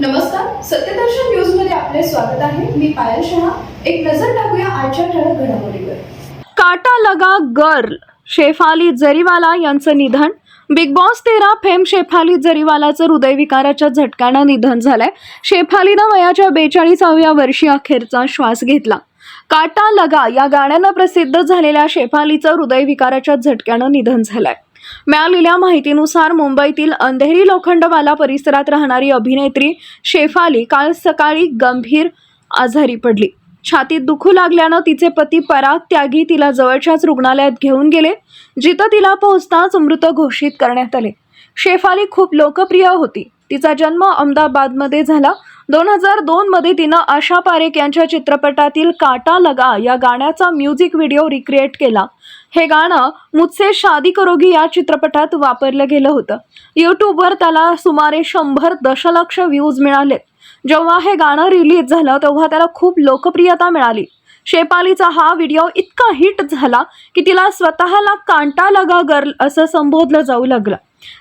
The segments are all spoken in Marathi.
नमस्कार सत्यदर्शन न्यूजमध्ये आपले स्वागत आहे. मी पायल शहा. एक नजर टाकूया आजच्या ठळक घडामोडीवर. काटा लगा गर्ल शेफाली जरीवाला यांचं निधन. बिग बॉस तेरा फेम शेफाली जरीवालाचं हृदयविकाराच्या झटक्यानं निधन झालंय. शेफालीनं वयाच्या बेचाळीसाव्या वर्षी अखेरचा श्वास घेतला. काटा लगा या गाण्यानं प्रसिद्ध झालेल्या शेफालीचं हृदयविकाराच्या झटक्यानं निधन झालंय. मिळालेल्या माहितीनुसार मुंबईतील अंधेरी लोखंडवाला परिसरात राहणारी अभिनेत्री शेफाली काल सकाळी गंभीर आजारी पडली. छातीत दुखू लागल्यानं तिचे पती पराग त्यागी तिला जवळच्याच रुग्णालयात घेऊन गेले जिथं तिला पोहोचताच मृत घोषित करण्यात आले. शेफाली खूप लोकप्रिय होती. तिचा जन्म अहमदाबादमध्ये झाला. दोन हजार दोन मध्ये तिनं आशा पारेख यांच्या चित्रपटातील काटा लगा या गाण्याचा म्युझिक व्हिडिओ रिक्रिएट केला. हे गाणं मुझसे शादी करोगी या चित्रपटात वापरलं गेलं होतं. यूट्यूबवर त्याला सुमारे शंभर दशलक्ष व्ह्यूज मिळाले जेव्हा हे गाणं रिलीज झालं तेव्हा त्याला खूप लोकप्रियता मिळाली. शेपालीचा हा व्हिडिओ इतका हिट झाला की तिला स्वतःला कांटा लगा गर्ल असं संबोधलं जाऊ लागलं.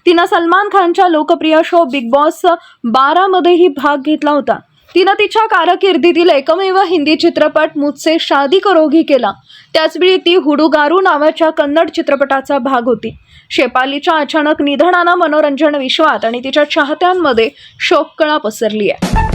तिनं सलमान खानच्या लोकप्रिय शो बिग बॉस बारामध्येही भाग घेतला होता. तिनं तिच्या कारकिर्दीतील एकमेव हिंदी चित्रपट मुझसे शादी करोगी केला. त्याचवेळी ती हुडुगारू नावाच्या कन्नड चित्रपटाचा भाग होती. शेपालीच्या अचानक निधनानं मनोरंजन विश्वात आणि तिच्या चाहत्यांमध्ये शोककळा पसरली आहे